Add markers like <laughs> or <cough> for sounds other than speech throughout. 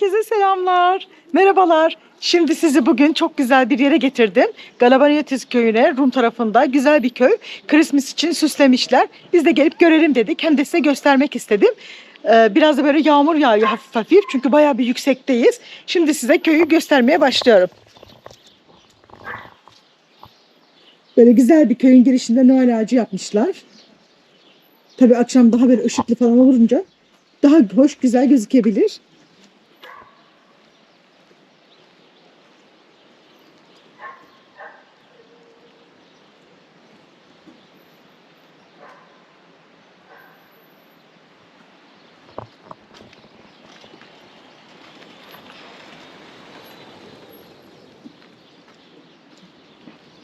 Herkese selamlar. Merhabalar. Şimdi sizi bugün çok güzel bir yere getirdim. Galabaniyetiz köyüne Rum tarafında güzel bir köy. Christmas için süslemişler. Biz de gelip görelim dedik. Hem de size göstermek istedim. Ee, biraz da böyle yağmur yağıyor hafif hafif. Çünkü bayağı bir yüksekteyiz. Şimdi size köyü göstermeye başlıyorum. Böyle güzel bir köyün girişinde Noel ağacı yapmışlar. Tabii akşam daha böyle ışıklı falan olunca daha hoş güzel gözükebilir.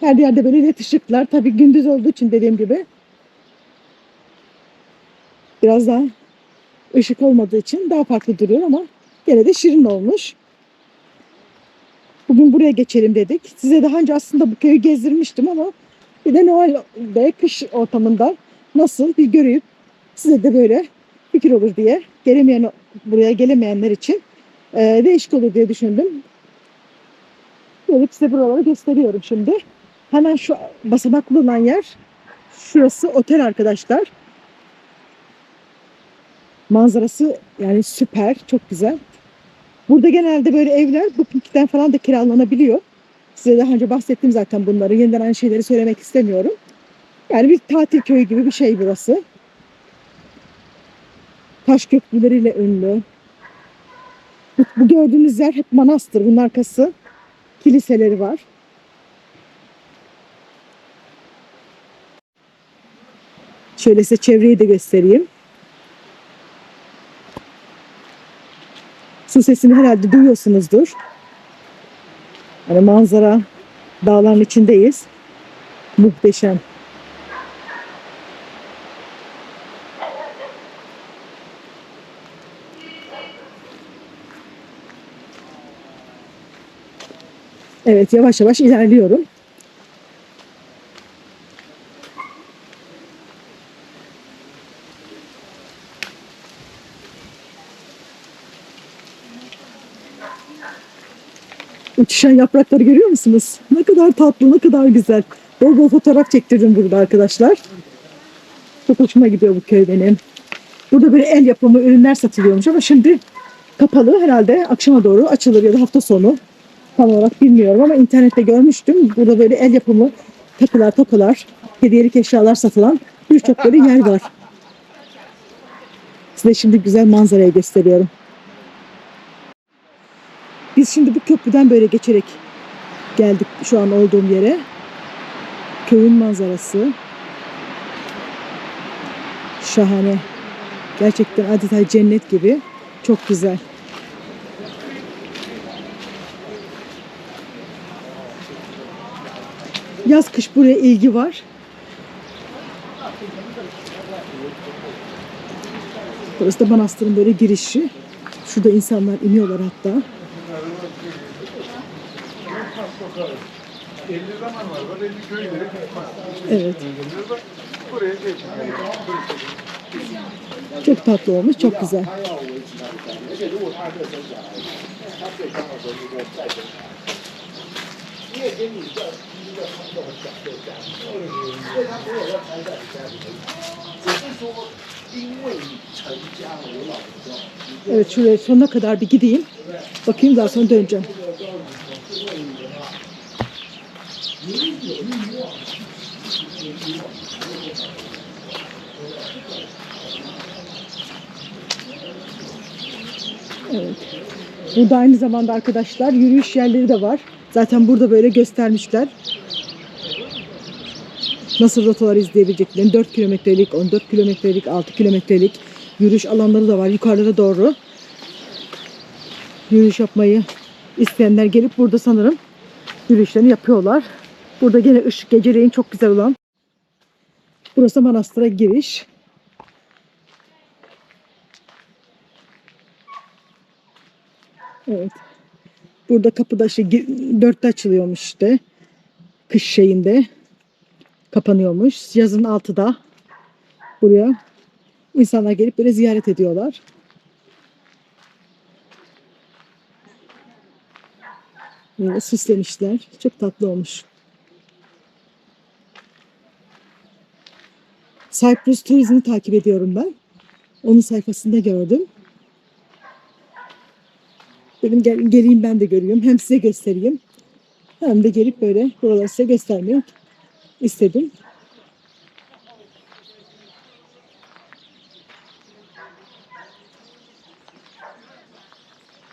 Her yerde böyle led ışıklar. Tabii gündüz olduğu için dediğim gibi. Biraz daha ışık olmadığı için daha farklı duruyor ama gene de şirin olmuş. Bugün buraya geçelim dedik. Size daha önce aslında bu köyü gezdirmiştim ama bir de Noel ve kış ortamında nasıl bir görüp size de böyle fikir olur diye gelemeyen buraya gelemeyenler için e, değişik olur diye düşündüm. Gelip size buraları gösteriyorum şimdi. Hemen şu basamaklı olan yer şurası otel arkadaşlar. Manzarası yani süper, çok güzel. Burada genelde böyle evler Booking'den falan da kiralanabiliyor. Size daha önce bahsettim zaten bunları. Yeniden aynı şeyleri söylemek istemiyorum. Yani bir tatil köyü gibi bir şey burası. Taş köprüleriyle ünlü. Bu, bu gördüğünüz yer hep manastır. Bunun arkası kiliseleri var. Şöyle size çevreyi de göstereyim. Su sesini herhalde duyuyorsunuzdur. Yani manzara dağların içindeyiz. Muhteşem. Evet yavaş yavaş ilerliyorum. Uçuşan yaprakları görüyor musunuz? Ne kadar tatlı, ne kadar güzel. Bol bol fotoğraf çektirdim burada arkadaşlar. Çok hoşuma gidiyor bu köy benim. Burada böyle el yapımı ürünler satılıyormuş ama şimdi kapalı herhalde akşama doğru açılır ya da hafta sonu. Tam olarak bilmiyorum ama internette görmüştüm. Burada böyle el yapımı takılar, tokalar, hediyelik eşyalar satılan birçok böyle yer var. Size şimdi güzel manzarayı gösteriyorum. Biz şimdi bu köprüden böyle geçerek geldik şu an olduğum yere. Köyün manzarası. Şahane. Gerçekten adeta cennet gibi. Çok güzel. Yaz kış buraya ilgi var. Burası da manastırın böyle girişi. Şurada insanlar iniyorlar hatta. 50 zaman var. Böyle bir köyleri Evet. Çok tatlı olmuş. Çok güzel. Evet şuraya sonuna kadar bir gideyim. Bakayım daha sonra döneceğim. Evet. Burada aynı zamanda arkadaşlar yürüyüş yerleri de var. Zaten burada böyle göstermişler. Nasıl rotalar izleyebileceklerini 4 kilometrelik, 14 kilometrelik, 6 kilometrelik yürüyüş alanları da var yukarılara doğru. Yürüyüş yapmayı isteyenler gelip burada sanırım yürüyüşlerini yapıyorlar. Burada gene ışık geceleyin çok güzel olan. Burası manastıra giriş. Evet. Burada kapıda şey dörtte açılıyormuş işte. Kış şeyinde kapanıyormuş. Yazın altıda buraya insanlar gelip böyle ziyaret ediyorlar. Böyle süslemişler. Çok tatlı olmuş. Cyprus Turizm'i takip ediyorum ben. Onun sayfasında gördüm. Dedim gel, geleyim ben de göreyim. Hem size göstereyim. Hem de gelip böyle buraları size göstermeyi istedim.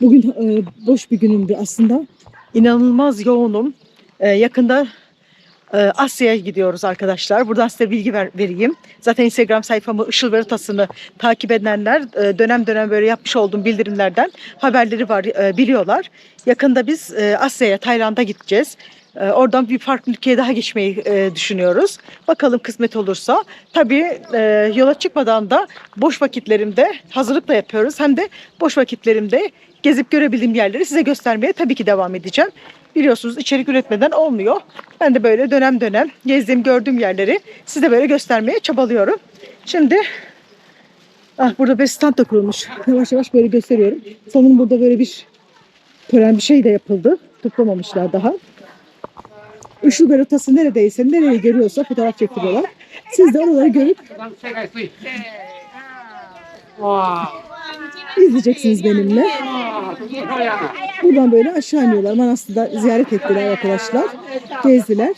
Bugün e, boş bir günümdü aslında. İnanılmaz yoğunum. E, yakında e, Asya'ya gidiyoruz arkadaşlar. Buradan size bilgi ver, vereyim. Zaten Instagram sayfamı Işıl Veritas'ını takip edenler e, dönem dönem böyle yapmış olduğum bildirimlerden haberleri var e, biliyorlar. Yakında biz e, Asya'ya, Tayland'a gideceğiz. E, oradan bir farklı ülkeye daha geçmeyi e, düşünüyoruz. Bakalım kısmet olursa. Tabii e, yola çıkmadan da boş vakitlerimde hazırlıkla yapıyoruz. Hem de boş vakitlerimde gezip görebildiğim yerleri size göstermeye tabii ki devam edeceğim. Biliyorsunuz içerik üretmeden olmuyor. Ben de böyle dönem dönem gezdiğim, gördüğüm yerleri size böyle göstermeye çabalıyorum. Şimdi ah burada bir stand da kurulmuş. <laughs> Yavaş yavaş böyle gösteriyorum. Sanırım burada böyle bir tören bir şey de yapıldı. Toplamamışlar daha. Üçlü garitası neredeyse nereyi görüyorsa fotoğraf çektiriyorlar. Siz de oraları görüp izleyeceksiniz benimle. Buradan böyle aşağı iniyorlar. Manastırda ziyaret ettiler arkadaşlar. Gezdiler.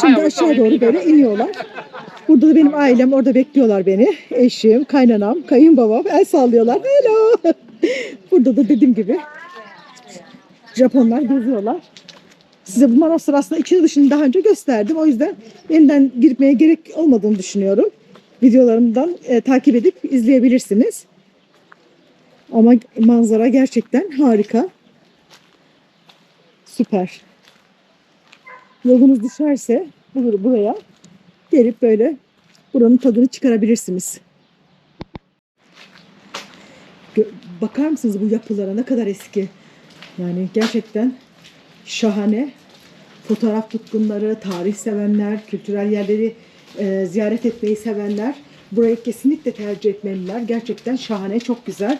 Şimdi aşağı doğru böyle iniyorlar. Burada da benim ailem orada bekliyorlar beni. Eşim, kaynanam, kayınbabam el sallıyorlar. Hello. Burada da dediğim gibi Japonlar geziyorlar. Size bu manastır aslında içini dışını daha önce gösterdim. O yüzden yeniden girmeye gerek olmadığını düşünüyorum. Videolarımdan e, takip edip izleyebilirsiniz. Ama manzara gerçekten harika. Süper. Yolunuz düşerse bur- buraya gelip böyle buranın tadını çıkarabilirsiniz. Bakar mısınız bu yapılara ne kadar eski? Yani gerçekten şahane fotoğraf tutkunları, tarih sevenler, kültürel yerleri e, ziyaret etmeyi sevenler burayı kesinlikle tercih etmeliler. Gerçekten şahane, çok güzel.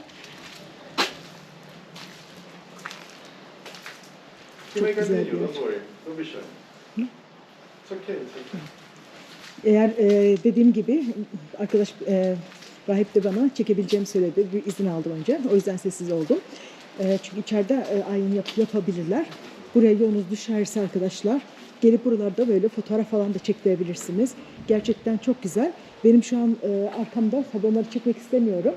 Çok güzel bir yer. Eğer e, dediğim gibi arkadaş e, rahip de bana çekebileceğimi söyledi. Bir izin aldım önce. O yüzden sessiz oldum. E, çünkü içeride e, ayin yap, yapabilirler. Buraya yolunuz düşerse arkadaşlar gelip buralarda böyle fotoğraf falan da çektirebilirsiniz. Gerçekten çok güzel. Benim şu an e, arkamda onları çekmek istemiyorum.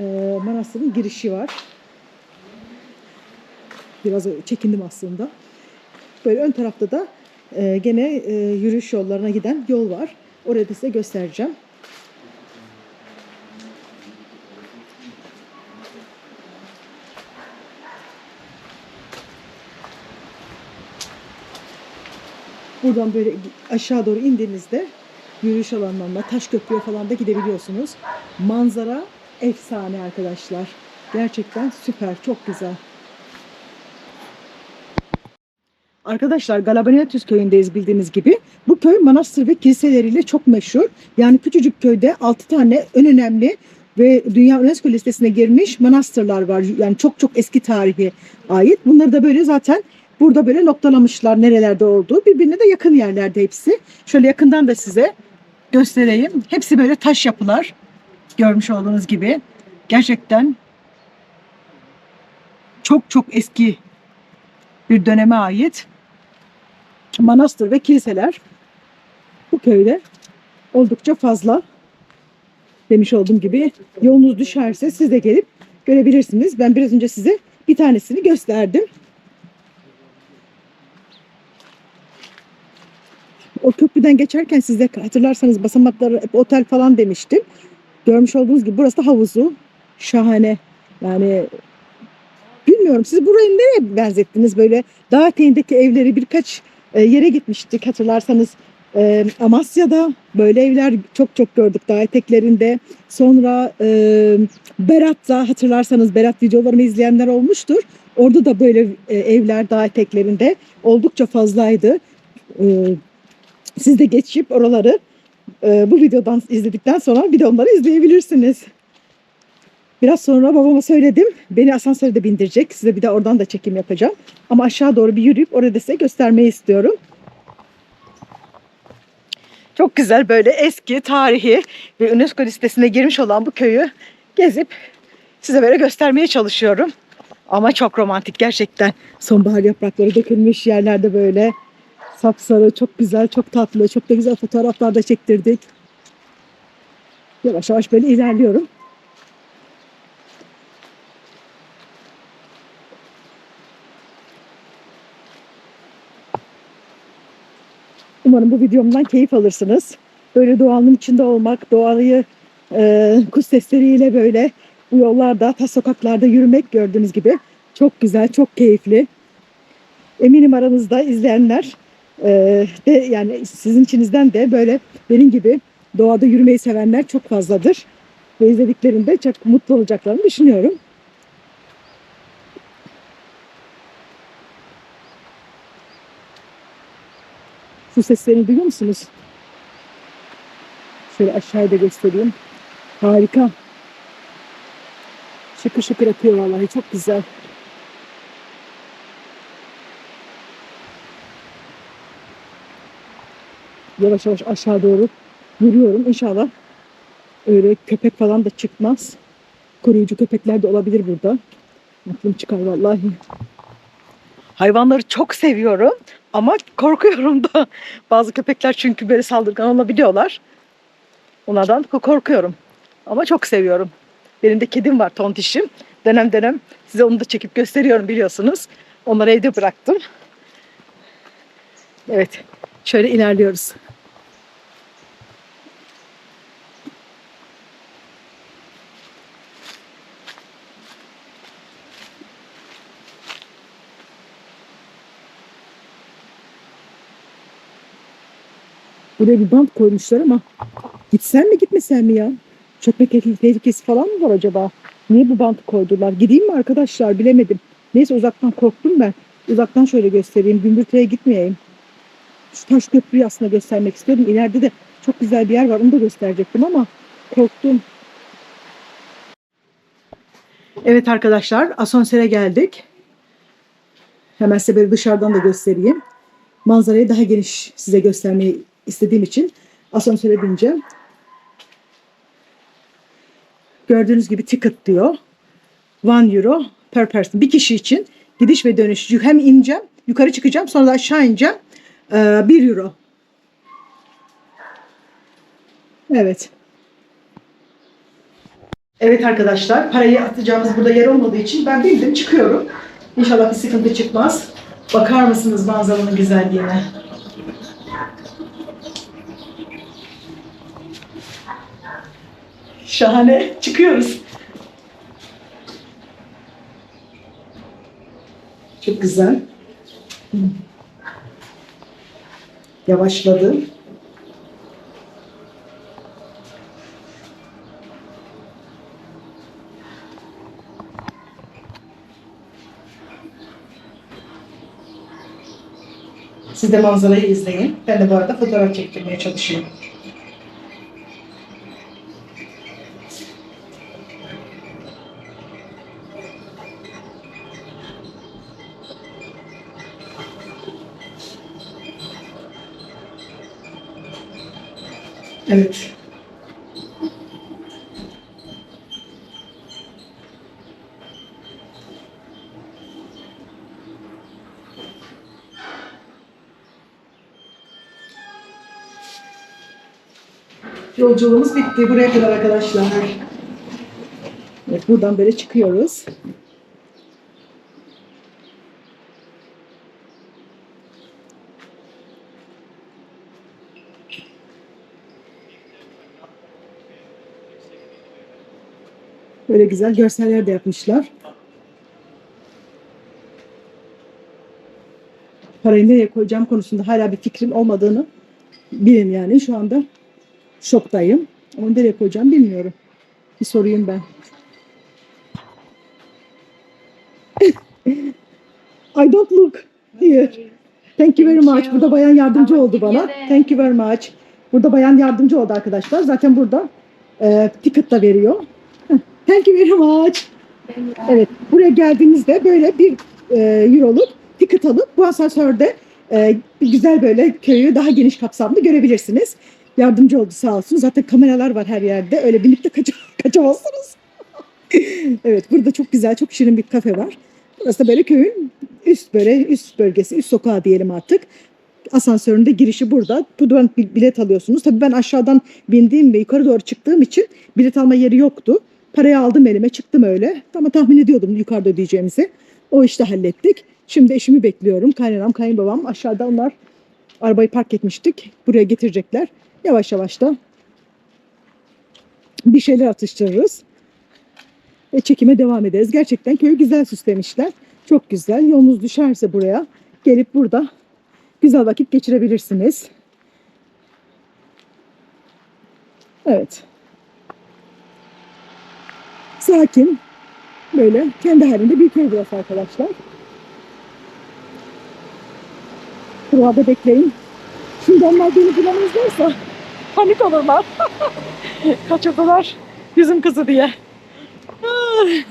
E, manastırın girişi var. Biraz çekindim aslında. Böyle ön tarafta da e, gene e, yürüyüş yollarına giden yol var. Orayı size göstereceğim. Buradan böyle aşağı doğru indiğinizde yürüyüş alanlarına, taş köprüye falan da gidebiliyorsunuz. Manzara efsane arkadaşlar. Gerçekten süper, çok güzel. Arkadaşlar Galabaniatus köyündeyiz bildiğiniz gibi. Bu köy manastır ve kiliseleriyle çok meşhur. Yani küçücük köyde 6 tane en önemli ve Dünya UNESCO listesine girmiş manastırlar var. Yani çok çok eski tarihi ait. Bunları da böyle zaten burada böyle noktalamışlar nerelerde olduğu. Birbirine de yakın yerlerde hepsi. Şöyle yakından da size göstereyim. Hepsi böyle taş yapılar. Görmüş olduğunuz gibi. Gerçekten çok çok eski bir döneme ait manastır ve kiliseler bu köyde oldukça fazla. Demiş olduğum gibi yolunuz düşerse siz de gelip görebilirsiniz. Ben biraz önce size bir tanesini gösterdim. Köprüden geçerken size hatırlarsanız basamakları hep otel falan demiştim. Görmüş olduğunuz gibi burası da havuzu. Şahane. Yani bilmiyorum siz burayı nereye benzettiniz böyle dağ eteğindeki evleri birkaç e, yere gitmiştik hatırlarsanız e, Amasya'da böyle evler çok çok gördük dağ eteklerinde sonra e, Berat'ta hatırlarsanız Berat videolarımı izleyenler olmuştur orada da böyle e, evler dağ eteklerinde oldukça fazlaydı E, siz de geçip oraları e, bu videodan izledikten sonra bir de onları izleyebilirsiniz. Biraz sonra babama söyledim. Beni asansörde bindirecek. Size bir de oradan da çekim yapacağım. Ama aşağı doğru bir yürüyüp orada size göstermeyi istiyorum. Çok güzel böyle eski, tarihi ve UNESCO listesine girmiş olan bu köyü gezip size böyle göstermeye çalışıyorum. Ama çok romantik gerçekten. Sonbahar yaprakları dökülmüş yerlerde böyle sapsarı, çok güzel, çok tatlı, çok da güzel fotoğraflar da çektirdik. Yavaş yavaş böyle ilerliyorum. Umarım bu videomdan keyif alırsınız. Böyle doğanın içinde olmak, doğayı e, kuş sesleriyle böyle bu yollarda, tas sokaklarda yürümek gördüğünüz gibi çok güzel, çok keyifli. Eminim aranızda izleyenler e, de yani sizin içinizden de böyle benim gibi doğada yürümeyi sevenler çok fazladır. Ve izlediklerinde çok mutlu olacaklarını düşünüyorum. Su seslerini duyuyor musunuz? Şöyle aşağıya da göstereyim. Harika. Şıkır şıkır akıyor vallahi çok güzel. Yavaş yavaş aşağı doğru yürüyorum. İnşallah öyle köpek falan da çıkmaz. Koruyucu köpekler de olabilir burada. Aklım çıkar vallahi. Hayvanları çok seviyorum ama korkuyorum da. Bazı köpekler çünkü böyle saldırgan olabiliyorlar. Onlardan korkuyorum. Ama çok seviyorum. Benim de kedim var tontişim. Dönem dönem size onu da çekip gösteriyorum biliyorsunuz. Onları evde bıraktım. Evet. Şöyle ilerliyoruz. Buraya bir bant koymuşlar ama gitsen mi gitmesen mi ya? Çökme tehlikesi falan mı var acaba? Niye bu bantı koydular? Gideyim mi arkadaşlar bilemedim. Neyse uzaktan korktum ben. Uzaktan şöyle göstereyim. Gümbürtüye gitmeyeyim. Taş köprüyü aslında göstermek istiyordum. İleride de çok güzel bir yer var. Onu da gösterecektim ama korktum. Evet arkadaşlar asansöre geldik. Hemen size böyle dışarıdan da göstereyim. Manzarayı daha geniş size göstermeyi istediğim için asansöre bineceğim. Gördüğünüz gibi ticket diyor. 1 euro per person. Bir kişi için gidiş ve dönüş. Hem ineceğim, yukarı çıkacağım, sonra da aşağı ineceğim. 1 euro. Evet. Evet arkadaşlar, parayı atacağımız burada yer olmadığı için ben bindim, çıkıyorum. İnşallah bir sıkıntı çıkmaz. Bakar mısınız manzaranın güzelliğine? Şahane. Çıkıyoruz. Çok güzel. Hı. Yavaşladı. Siz de manzarayı izleyin. Ben de bu arada fotoğraf çektirmeye çalışıyorum. Evet. Yolculuğumuz bitti. Buraya kadar arkadaşlar. Evet, buradan böyle çıkıyoruz. Böyle güzel görseller de yapmışlar. Parayı nereye koyacağım konusunda hala bir fikrim olmadığını bilin yani. Şu anda şoktayım. Ama nereye koyacağım bilmiyorum. Bir sorayım ben. <laughs> I don't look here. Thank you very much. Burada bayan yardımcı oldu bana. Thank you very much. Burada bayan yardımcı oldu arkadaşlar. Zaten burada e, ticket da veriyor. You very much. Evet, buraya geldiğinizde böyle bir e, euroluk ticket alıp bu asansörde e, güzel böyle köyü daha geniş kapsamlı görebilirsiniz. Yardımcı oldu sağ olsun. Zaten kameralar var her yerde. Öyle binip de kaça- kaçamazsınız. <laughs> evet, burada çok güzel, çok şirin bir kafe var. Burası da böyle köyün üst böyle üst bölgesi, üst sokağı diyelim artık. Asansörün de girişi burada. Buradan bilet alıyorsunuz. Tabii ben aşağıdan bindiğim ve yukarı doğru çıktığım için bilet alma yeri yoktu. Parayı aldım elime çıktım öyle. Ama tahmin ediyordum yukarıda ödeyeceğimizi. O işte hallettik. Şimdi eşimi bekliyorum. Kaynanam, kayınbabam aşağıda onlar arabayı park etmiştik. Buraya getirecekler. Yavaş yavaş da bir şeyler atıştırırız. Ve çekime devam ederiz. Gerçekten köyü güzel süslemişler. Çok güzel. Yolunuz düşerse buraya gelip burada güzel vakit geçirebilirsiniz. Evet. Sakin. Böyle kendi halinde bir köy burası arkadaşlar. Burada bekleyin. Şimdi onlar beni bulamazlarsa panik olurlar. <laughs> Kaçırdılar yüzüm kızı diye. <sighs>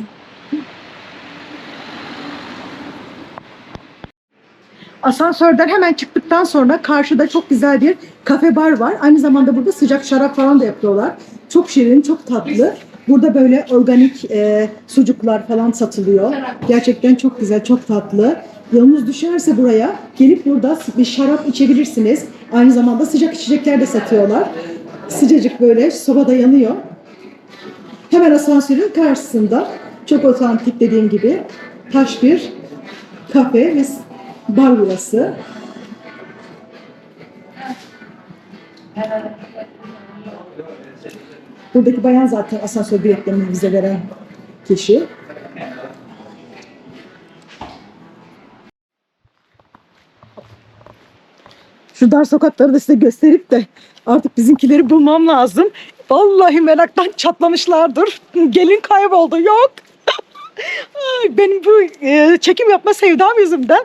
Asansörden hemen çıktıktan sonra karşıda çok güzel bir kafe bar var. Aynı zamanda burada sıcak şarap falan da yapıyorlar. Çok şirin, çok tatlı. Burada böyle organik e, sucuklar falan satılıyor. Gerçekten çok güzel, çok tatlı. Yolunuz düşerse buraya gelip burada bir şarap içebilirsiniz. Aynı zamanda sıcak içecekler de satıyorlar. Sıcacık böyle sobada yanıyor. Hemen asansörün karşısında çok otantik dediğim gibi taş bir kafe ve bar burası. Buradaki bayan zaten asansör biletlerini bize veren kişi. Şu dar sokakları da size gösterip de artık bizimkileri bulmam lazım. Vallahi meraktan çatlamışlardır. Gelin kayboldu. Yok. Benim bu e, çekim yapma sevdam yüzümden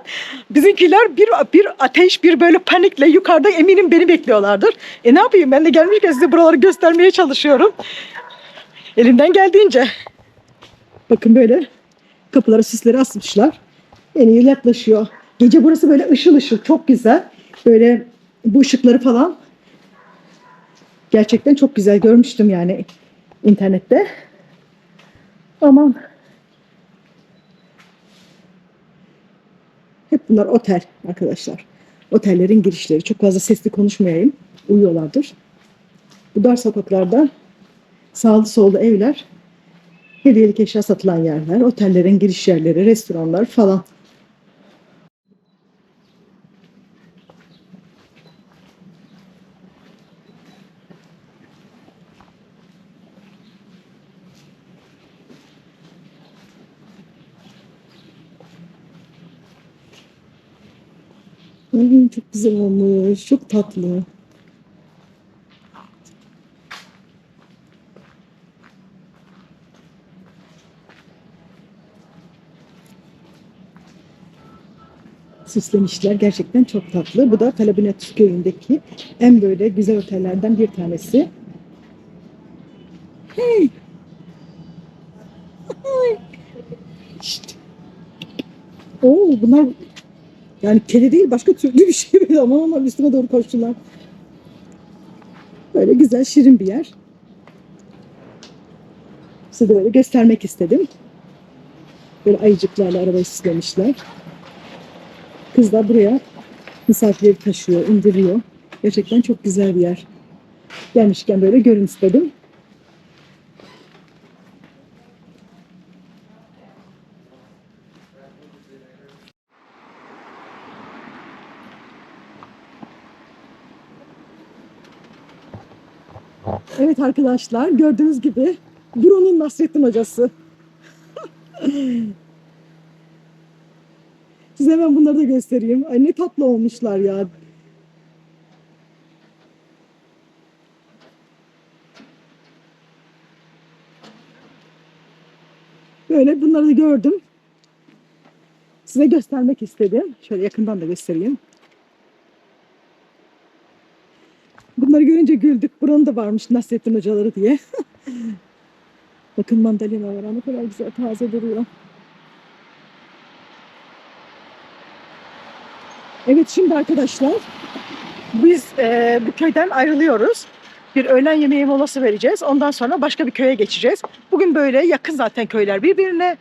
bizimkiler bir bir ateş bir böyle panikle yukarıda eminim beni bekliyorlardır. E ne yapayım ben de gelmişken size buraları göstermeye çalışıyorum. Elimden geldiğince. Bakın böyle kapılara süsleri asmışlar. En iyi yaklaşıyor. Gece burası böyle ışıl ışıl çok güzel. Böyle bu ışıkları falan gerçekten çok güzel görmüştüm yani internette. Aman Hep bunlar otel arkadaşlar. Otellerin girişleri. Çok fazla sesli konuşmayayım. Uyuyorlardır. Bu dar sokaklarda sağlı sollu evler, hediyelik eşya satılan yerler, otellerin giriş yerleri, restoranlar falan. Ay, çok güzel. Çok tatlı. Süslemişler. Gerçekten çok tatlı. Bu da Kalabinet köyündeki en böyle güzel otellerden bir tanesi. Hey! Şşt! Oo, bunlar yani kedi değil başka türlü bir şey böyle ama onlar üstüme doğru koştular. Böyle güzel şirin bir yer. Size de böyle göstermek istedim. Böyle ayıcıklarla arabayı süslemişler. Kızlar buraya misafirleri taşıyor, indiriyor. Gerçekten çok güzel bir yer. Gelmişken böyle görün istedim. Evet arkadaşlar gördüğünüz gibi buranın Nasrettin hocası. <laughs> Size hemen bunları da göstereyim. Ay ne tatlı olmuşlar ya. Böyle bunları da gördüm. Size göstermek istedim. Şöyle yakından da göstereyim. Bunları görünce güldük. Buranın da varmış Nasrettin hocaları diye. <laughs> Bakın mandalina var. Ne kadar güzel taze duruyor. Evet şimdi arkadaşlar biz e, bu köyden ayrılıyoruz. Bir öğlen yemeği molası vereceğiz. Ondan sonra başka bir köye geçeceğiz. Bugün böyle yakın zaten köyler birbirine.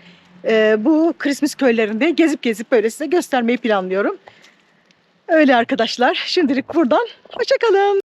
E, bu Christmas köylerinde gezip gezip böyle size göstermeyi planlıyorum. Öyle arkadaşlar. Şimdilik buradan hoşçakalın.